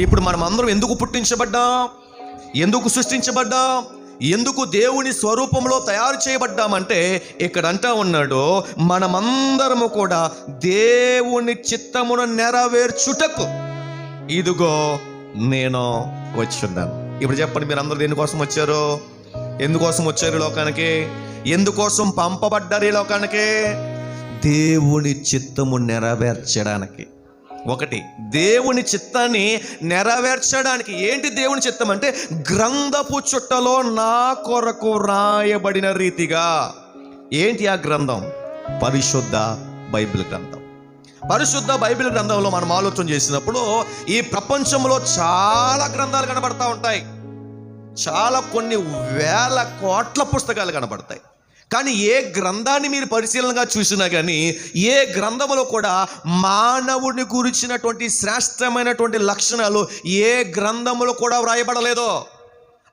ఇప్పుడు మనం అందరం ఎందుకు పుట్టించబడ్డాం? ఎందుకు సృష్టించబడ్డాం? ఎందుకు దేవుని స్వరూపంలో తయారు చేయబడ్డామంటే ఇక్కడ అంటా ఉన్నాడు. మనమందరము కూడా దేవుని చిత్తమును నెరవేర్చుటకు. ఇదిగో నేను వచ్చున్నాను. ఇప్పుడు చెప్పండి మీరు అందరూ దేనికోసం వచ్చారు? ఎందుకోసం వచ్చారు ఈ లోకానికి? ఎందుకోసం పంపబడ్డారు ఈ లోకానికి? దేవుని చిత్తము నెరవేర్చడానికి. ఒకటి దేవుని చిత్తాన్ని నెరవేర్చడానికి ఏంటి దేవుని చిత్తం అంటే గ్రంథపు చుట్టలో నా కొరకు రాయబడిన రీతిగా. ఏంటి ఆ గ్రంథం? పరిశుద్ధ బైబిల్ గ్రంథం. పరిశుద్ధ బైబిల్ గ్రంథంలో మనం ఆలోచన చేసినప్పుడు ఈ ప్రపంచంలో చాలా గ్రంథాలు కనబడతా ఉంటాయి. చాలా కొన్ని వేల కోట్ల పుస్తకాలు కనబడతాయి. కానీ ఏ గ్రంథాన్ని మీరు పరిశీలనగా చూసినా కానీ ఏ గ్రంథములో కూడా మానవుని గురించినటువంటి శ్రేష్టమైనటువంటి లక్షణాలు ఏ గ్రంథములో కూడా వ్రాయబడలేదో.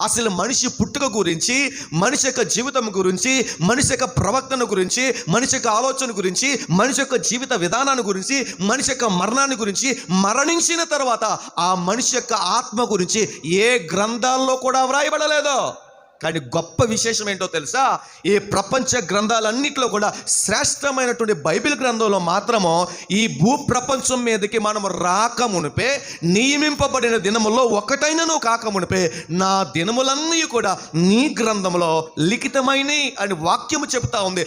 అసలు మనిషి పుట్టుక గురించి మనిషి యొక్క జీవితం గురించి మనిషి యొక్క ప్రవర్తన గురించి మనిషి యొక్క ఆలోచన గురించి మనిషి యొక్క జీవిత విధానాన్ని గురించి మనిషి యొక్క మరణాన్ని గురించి మరణించిన తర్వాత ఆ మనిషి యొక్క ఆత్మ గురించి ఏ గ్రంథాల్లో కూడా వ్రాయబడలేదో. కానీ గొప్ప విశేషం ఏంటో తెలుసా? ఈ ప్రపంచ గ్రంథాలన్నింటిలో కూడా శ్రేష్టమైనటువంటి బైబిల్ గ్రంథంలో మాత్రము ఈ భూ ప్రపంచం మీదకి మనం రాకమునిపే నియమింపబడిన దినములో ఒకటైనను కాకమునిపే నా దినములన్నీ కూడా నీ గ్రంథంలో లిఖితమైనవి అని వాక్యము చెప్తా ఉంది.